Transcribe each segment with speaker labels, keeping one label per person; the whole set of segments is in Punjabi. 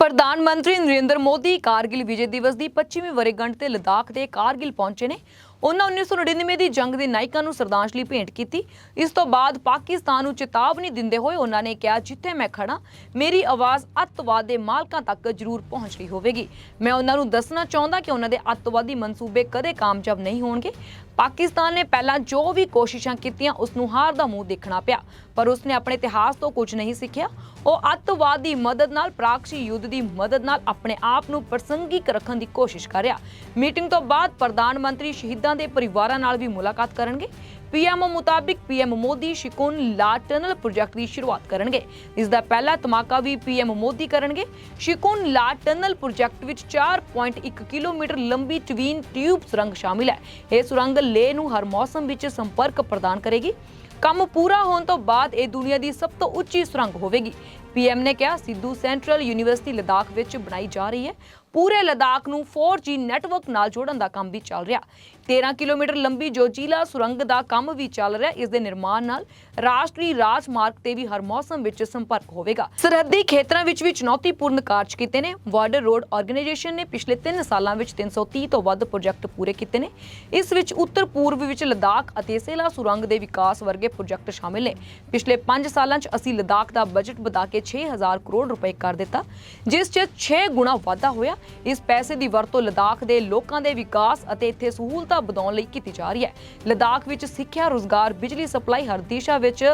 Speaker 1: ਪ੍ਰਧਾਨ ਮੰਤਰੀ ਨਰਿੰਦਰ ਮੋਦੀ ਕਾਰਗਿਲ ਵਿਜੇ ਦਿਵਸ ਦੀ 25ਵੀਂ ਵਰ੍ਹੇਗੰਢ ਤੇ ਲਦਾਖ ਦੇ ਕਾਰਗਿਲ ਪਹੁੰਚੇ ਨੇ। ਉਹਨਾਂ 1999 ਦੀ ਜੰਗ ਦੇ ਨਾਇਕਾਂ ਨੂੰ ਸ਼ਰਧਾਂਜਲੀ ਭੇਂਟ ਕੀਤੀ। ਇਸ ਤੋਂ ਬਾਅਦ ਪਾਕਿਸਤਾਨ ਨੂੰ ਚੇਤਾਵਨੀ ਦਿੰਦੇ ਹੋਏ ਉਹਨਾਂ ਨੇ ਕਿਹਾ, ਜਿੱਥੇ ਮੈਂ ਖੜਾ ਮੇਰੀ ਆਵਾਜ਼ ਅੱਤਵਾਦ ਦੇ ਮਾਲਕਾਂ ਤੱਕ ਜ਼ਰੂਰ ਪਹੁੰਚ ਰਹੀ ਹੋਵੇਗੀ। ਮੈਂ ਉਹਨਾਂ ਨੂੰ ਦੱਸਣਾ ਚਾਹੁੰਦਾ ਕਿ ਉਹਨਾਂ ਦੇ ਅੱਤਵਾਦੀ ਮਨਸੂਬੇ ਕਦੇ ਕਾਮਯਾਬ ਨਹੀਂ ਹੋਣਗੇ। ਪਾਕਿਸਤਾਨ ਨੇ ਪਹਿਲਾਂ ਜੋ ਵੀ ਕੋਸ਼ਿਸ਼ਾਂ ਕੀਤੀਆਂ ਉਸ ਨੂੰ ਹਾਰ ਦਾ ਮੂੰਹ ਦੇਖਣਾ ਪਿਆ। ਪਰ ਉਸਨੇ ਆਪਣੇ ਇਤਿਹਾਸ ਤੋਂ ਕੁਝ ਨਹੀਂ ਸਿੱਖਿਆ। ਉਹ ਅੱਤਵਾਦ ਦੀ ਮਦਦ ਨਾਲ, ਪ੍ਰਾਕਸ਼ੀ ਯੁੱਧ ਦੀ ਮਦਦ ਨਾਲ ਆਪਣੇ ਆਪ ਨੂੰ ਪ੍ਰਸੰਗਿਕ ਰੱਖਣ ਦੀ ਕੋਸ਼ਿਸ਼ ਕਰ ਰਿਹਾ। ਮੀਟਿੰਗ ਤੋਂ ਬਾਅਦ ਪ੍ਰਧਾਨ ਮੰਤਰੀ ਸ਼ਹੀਦਾਂ ਦੇ ਪਰਿਵਾਰਾਂ ਨਾਲ ਵੀ ਮੁਲਾਕਾਤ ਕਰਨਗੇ। ਪੀਐਮ ਮੁਤਾਬਿਕ ਪੀਐਮ ਮੋਦੀ ਸ਼ਿਕੁਨ ਲਾ ਟਨਲ ਪ੍ਰੋਜੈਕਟ ਦੀ ਸ਼ੁਰੂਆਤ ਕਰਨਗੇ। ਇਸ ਦਾ ਪਹਿਲਾ ਧਮਾਕਾ ਵੀ ਪੀਐਮ ਮੋਦੀ ਕਰਨਗੇ। ਸ਼ਿਕੁਨ ਲਾ ਟਨਲ ਪ੍ਰੋਜੈਕਟ ਵਿੱਚ 4.1 ਕਿਲੋਮੀਟਰ ਲੰਬੀ ਟਵੀਨ ਟਿਊਬ ਸੁਰੰਗ ਸ਼ਾਮਿਲ ਹੈ। ਇਹ ਸੁਰੰਗ ਲੇਹ ਨੂੰ ਹਰ ਮੌਸਮ ਵਿੱਚ ਸੰਪਰਕ ਪ੍ਰਦਾਨ ਕਰੇਗੀ। ਕੰਮ ਪੂਰਾ ਹੋਣ ਤੋਂ ਬਾਅਦ ਇਹ ਦੁਨੀਆ ਦੀ ਸਭ ਤੋਂ ਉੱਚੀ ਸੁਰੰਗ ਹੋਵੇਗੀ। ਪੀਐਮ ਨੇ ਕਿਹਾ, ਸਿੱਧੂ ਸੈਂਟਰਲ ਯੂਨੀਵਰਸਿਟੀ ਲਦਾਖ ਵਿੱਚ ਬਣਾਈ ਜਾ ਰਹੀ ਹੈ। ਪੂਰੇ ਲਦਾਖ ਨੂੰ 4G ਨੈਟਵਰਕ ਨਾਲ ਜੋੜਨ ਦਾ ਕੰਮ ਵੀ ਚੱਲ ਰਿਹਾ। 13 ਕਿਲੋਮੀਟਰ ਲੰਬੀ ਜੋਜੀਲਾ ਸੁਰੰਗ ਦਾ ਕੰਮ ਵੀ ਚੱਲ ਰਿਹਾ। ਇਸ ਦੇ ਨਿਰਮਾਣ ਨਾਲ ਰਾਸ਼ਟਰੀ ਰਾਜਮਾਰਗ ਤੇ ਵੀ ਹਰ ਮੌਸਮ ਵਿੱਚ ਸੰਪਰਕ ਹੋਵੇਗਾ। ਸਰਹੱਦੀ ਖੇਤਰਾਂ ਵਿੱਚ ਵੀ ਚੁਣੌਤੀਪੂਰਨ ਕਾਰਜ ਕੀਤੇ ਨੇ। ਬਾਰਡਰ ਰੋਡ ਆਰਗੇਨਾਈਜੇਸ਼ਨ ਨੇ ਪਿਛਲੇ 3 ਸਾਲਾਂ ਵਿੱਚ 330 ਤੋਂ ਵੱਧ ਪ੍ਰੋਜੈਕਟ ਪੂਰੇ ਕੀਤੇ ਨੇ। ਇਸ ਵਿੱਚ ਉੱਤਰ ਪੂਰਬ ਵਿੱਚ ਲਦਾਖ ਅਤੇ ਸੇਲਾ ਸੁਰੰਗ ਦੇ ਵਿਕਾਸ ਵਰਗੇ ਪ੍ਰੋਜੈਕਟ ਸ਼ਾਮਿਲ ਨੇ। ਪਿਛਲੇ 5 ਸਾਲਾਂ 'ਚ ਅਸੀਂ ਲਦਾਖ ਦਾ ਬਜਟ ਵਧਾ ਕੇ 6000 ਕਰੋੜ ਰੁਪਏ ਕਰ ਦਿੱਤਾ, ਜਿਸ 'ਚ 6 ਗੁਣਾ ਵਾਧਾ ਹੋਇਆ। ਇਸ ਪੈਸੇ ਦੀ ਵਰਤੋਂ ਲਦਾਖ ਦੇ ਲੋਕਾਂ ਦੇ ਵਿਕਾਸ ਅਤੇ ਇੱਥੇ ਸਹੂਲਤਾਂ ਵਧਾਉਣ ਲਈ ਕੀਤੀ ਜਾ ਰਹੀ ਹੈ। ਲਦਾਖ ਵਿੱਚ ਸਿੱਖਿਆ, ਰੋਜ਼ਗਾਰ, ਬਿਜਲੀ ਸਪਲਾਈ ਹਰ ਦਿਸ਼ਾ ਵਿੱਚ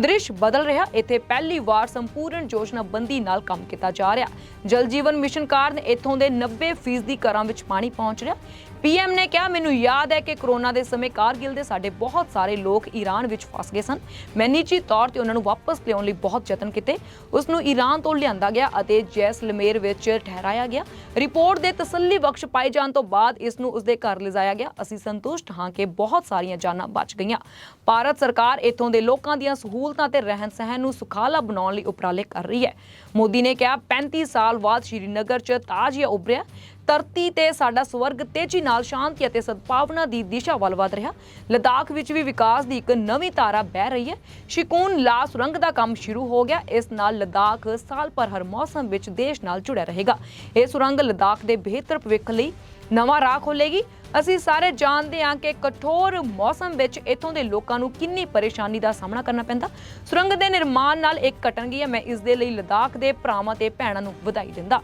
Speaker 1: ਦ੍ਰਿਸ਼ ਬਦਲ ਰਿਹਾ। ਇੱਥੇ ਪਹਿਲੀ ਵਾਰ ਸੰਪੂਰਨ ਯੋਜਨਾਬੰਦੀ ਨਾਲ ਕੰਮ ਕੀਤਾ ਜਾ ਰਿਹਾ। ਜਲ ਜੀਵਨ ਮਿਸ਼ਨ ਕਾਰਨ ਇੱਥੋਂ ਦੇ 90% ਦੀ ਘਰਾਂ ਵਿੱਚ ਪਾਣੀ ਪਹੁੰਚ ਰਿਹਾ। ਪੀਐਮ ਨੇ ਕਿਹਾ, ਮੈਨੂੰ ਯਾਦ ਹੈ ਕਿ ਕਰੋਨਾ ਦੇ ਸਮੇਂ ਕਾਰਗਿਲ ਦੇ ਸਾਡੇ ਬਹੁਤ ਸਾਰੇ ਲੋਕ ਈਰਾਨ ਵਿੱਚ ਫਸ ਗਏ ਸਨ। ਮੈਂ ਨਿੱਜੀ ਤੌਰ ਤੇ ਉਹਨਾਂ ਨੂੰ ਵਾਪਸ ਲਿਆਉਣ ਲਈ ਬਹੁਤ ਯਤਨ ਕੀਤੇ। ਉਸ ਨੂੰ ਈਰਾਨ ਤੋਂ ਲਿਆਂਦਾ ਗਿਆ ਅਤੇ ਜੈਸਲਮੇਰ ਵਿੱਚ ਠਹਿਰਾਇਆ ਗਿਆ। ਰਿਪੋਰਟ ਦੇ ਤਸੱਲੀ ਬਖਸ਼ ਪਾਏ ਜਾਣ ਤੋਂ ਬਾਅਦ ਇਸ ਨੂੰ ਉਸਦੇ ਘਰ ਲਿਜਾਇਆ ਗਿਆ। ਅਸੀਂ ਸੰਤੁਸ਼ਟ ਹਾਂ ਕਿ ਬਹੁਤ ਸਾਰੀਆਂ ਜਾਨਾਂ ਬਚ ਗਈਆਂ। ਭਾਰਤ ਸਰਕਾਰ ਇੱਥੋਂ ਦੇ ਲੋਕਾਂ ਦੀਆਂ ਸਹੂਲਤਾਂ ਤੇ ਰਹਿਣ ਸਹਿਣ ਨੂੰ ਸੁਖਾਲਾ ਬਣਾਉਣ ਲਈ ਉਪਰਾਲੇ ਕਰ ਰਹੀ ਹੈ। ਮੋਦੀ ਨੇ ਕਿਹਾ 35 ਸਾਲ ਬਾਅਦ ਸ਼੍ਰੀਨਗਰ 'ਚ ਤਾਜ਼ੀਆ ਉਭਰਿਆ। ਧਰਤੀ ਤੇ ਸਾਡਾ ਸਵਰਗ ਤੇਜ਼ੀ ਨਾਲ ਸ਼ਾਂਤੀ ਅਤੇ ਸਦਭਾਵਨਾ ਦੀ ਦਿਸ਼ਾ ਵੱਲ ਵਧ ਰਿਹਾ। ਲਦਾਖ ਵਿੱਚ ਵੀ ਵਿਕਾਸ ਦੀ ਇੱਕ ਨਵੀਂ ਧਾਰਾ ਬਹਿ ਰਹੀ ਹੈ। ਸ਼ਿਕੂਨ ਲਾ ਸੁਰੰਗ ਦਾ ਕੰਮ ਸ਼ੁਰੂ ਹੋ ਗਿਆ। ਇਸ ਨਾਲ ਲਦਾਖ ਸਾਲ ਭਰ ਹਰ ਮੌਸਮ ਵਿੱਚ ਦੇਸ਼ ਨਾਲ ਜੁੜਿਆ ਰਹੇਗਾ। ਇਹ ਸੁਰੰਗ ਲਦਾਖ ਦੇ ਬਿਹਤਰ ਭਵਿੱਖ ਲਈ ਨਵਾਂ ਰਾਹ ਖੋਲੇਗੀ ਅਸੀਂ ਸਾਰੇ ਜਾਣਦੇ ਹਾਂ ਕਿ ਕਠੋਰ ਮੌਸਮ ਵਿੱਚ ਇੱਥੋਂ ਦੇ ਲੋਕਾਂ ਨੂੰ ਕਿੰਨੀ ਪਰੇਸ਼ਾਨੀ ਦਾ ਸਾਹਮਣਾ ਕਰਨਾ ਪੈਂਦਾ। ਸੁਰੰਗ ਦੇ ਨਿਰਮਾਣ ਨਾਲ ਇੱਕ ਘਟਣਗੀ ਹੈ। ਮੈਂ ਇਸ ਦੇ ਲਈ ਲਦਾਖ ਦੇ ਭਰਾਵਾਂ ਤੇ ਭੈਣਾਂ ਨੂੰ ਵਧਾਈ ਦਿੰਦਾ।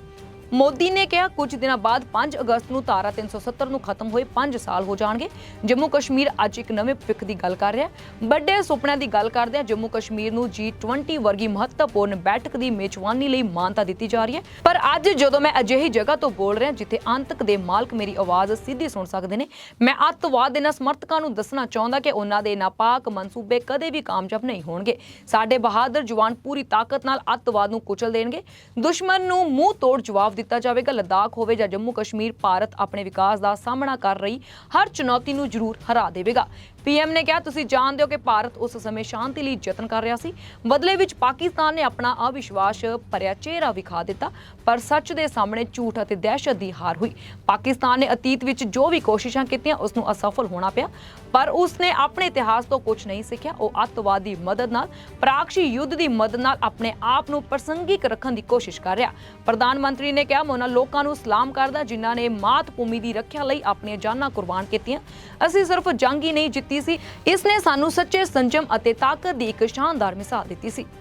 Speaker 1: ਮੋਦੀ ਨੇ ਕਿਹਾ, ਕੁਝ ਦਿਨਾਂ ਬਾਅਦ 5 ਅਗਸਤ ਨੂੰ ਧਾਰਾ 370 ਨੂੰ ਖਤਮ ਹੋਏ 5 ਸਾਲ ਹੋ ਜਾਣਗੇ। ਜੰਮੂ ਕਸ਼ਮੀਰ ਅੱਜ ਇੱਕ ਨਵੇਂ ਭਵਿੱਖ ਦੀ ਗੱਲ ਕਰ ਰਿਹਾ ਵੱਡੇ ਸੁਪਨਿਆਂ ਦੀ ਗੱਲ ਕਰਦੇ ਆ ਜੰਮੂ ਕਸ਼ਮੀਰ ਨੂੰ G20 ਵਰਗੀ ਮਹੱਤਵਪੂਰਨ ਬੈਠਕ ਦੀ ਮੇਜ਼ਬਾਨੀ ਲਈ ਮਾਨਤਾ ਦਿੱਤੀ ਜਾ ਰਹੀ ਹੈ। ਪਰ ਅੱਜ ਜਦੋਂ ਮੈਂ ਅਜਿਹੀ ਜਗ੍ਹਾ ਤੋਂ ਬੋਲ ਰਿਹਾ, ਜਿੱਥੇ ਅੰਤਕ ਦੇ ਮਾਲਕ ਮੇਰੀ ਆਵਾਜ਼ ਸਿੱਧੀ ਸੁਣ ਸਕਦੇ ਨੇ, ਮੈਂ ਅੱਤਵਾਦ ਦੇ ਸਮਰਥਕਾਂ ਨੂੰ ਦੱਸਣਾ ਚਾਹੁੰਦਾ ਕਿ ਉਹਨਾਂ ਦੇ ਨਾਪਾਕ ਮਨਸੂਬੇ ਕਦੇ ਵੀ ਕਾਮਯਾਬ ਨਹੀਂ ਹੋਣਗੇ। ਸਾਡੇ ਬਹਾਦਰ ਜਵਾਨ ਪੂਰੀ ਤਾਕਤ ਨਾਲ ਅੱਤਵਾਦ ਨੂੰ ਕੁਚਲ ਦੇਣਗੇ। ਦੁਸ਼ਮਣ ਨੂੰ ਮੂੰਹ ਤੋੜ ਜਵਾਬ ਦਿੱਤਾ ਜਾਵੇਗਾ, ਲਦਾਖ ਹੋਵੇ ਜਾਂ ਜੰਮੂ ਕਸ਼ਮੀਰ, ਭਾਰਤ ਆਪਣੇ ਵਿਕਾਸ ਦਾ ਸਾਹਮਣਾ ਕਰ ਰਹੀ ਹਰ ਚੁਣੌਤੀ ਨੂੰ ਜ਼ਰੂਰ ਹਰਾ ਦੇਵੇਗਾ। ਪੀਐਮ ਨੇ ਕਿਹਾ, ਤੁਸੀਂ ਜਾਣਦੇ ਹੋ ਕਿ ਭਾਰਤ ਉਸ ਸਮੇਂ ਸ਼ਾਂਤੀ ਲਈ ਯਤਨ ਕਰ ਰਿਹਾ ਸੀ। ਬਦਲੇ ਵਿੱਚ ਪਾਕਿਸਤਾਨ ਨੇ ਆਪਣਾ ਅਵਿਸ਼ਵਾਸ ਭਰਿਆ ਚਿਹਰਾ ਵਿਖਾ ਦਿੱਤਾ, ਪਰ ਸੱਚ ਦੇ ਸਾਹਮਣੇ ਝੂਠ ਅਤੇ ਦਹਿਸ਼ਤ ਦੀ ਹਾਰ ਹੋਈ। ਪਾਕਿਸਤਾਨ ਨੇ ਅਤੀਤ ਵਿੱਚ ਜੋ ਵੀ ਕੋਸ਼ਿਸ਼ਾਂ ਕੀਤੀਆਂ ਉਸ ਨੂੰ ਅਸਫਲ ਹੋਣਾ ਪਿਆ, ਪਰ ਉਸ ਨੇ ਆਪਣੇ ਇਤਿਹਾਸ ਤੋਂ ਕੁਝ ਨਹੀਂ ਸਿੱਖਿਆ। ਉਹ ਅੱਤਵਾਦ ਦੀ ਮਦਦ ਨਾਲ, ਪ੍ਰਾਕਸ਼ੀ ਯੁੱਧ ਦੀ ਮਦਦ ਨਾਲ ਆਪਣੇ ਆਪ ਨੂੰ ਪ੍ਰਸੰਗਿਕ ਰੱਖਣ ਦੀ ਕੋਸ਼ਿਸ਼ ਕਰ ਰਿਹਾ। ਪ੍ਰਧਾਨ ਮੰਤਰੀ ਨੇ ਕਿਹਾ, ਮੈਂ ਉਹਨਾਂ ਲੋਕਾਂ ਨੂੰ ਸਲਾਮ ਕਰਦਾ, ਜਿਨ੍ਹਾਂ ਨੇ ਮਾਤ ਭੂਮੀ ਦੀ ਰੱਖਿਆ ਲਈ ਆਪਣੀਆਂ ਜਾਨਾਂ ਕੁਰਬਾਨ ਕੀਤੀਆਂ। ਅਸੀਂ ਸਿਰਫ ਜੰਗ ਹੀ ਨਹੀਂ ਜਿੱਤੀ ਸੀ, ਇਸ ਨੇ ਸਾਨੂੰ ਸੱਚੇ ਸੰਜਮ ਅਤੇ ਤਾਕਤ ਦੀ ਇੱਕ ਸ਼ਾਨਦਾਰ ਮਿਸਾਲ ਦਿੱਤੀ ਸੀ।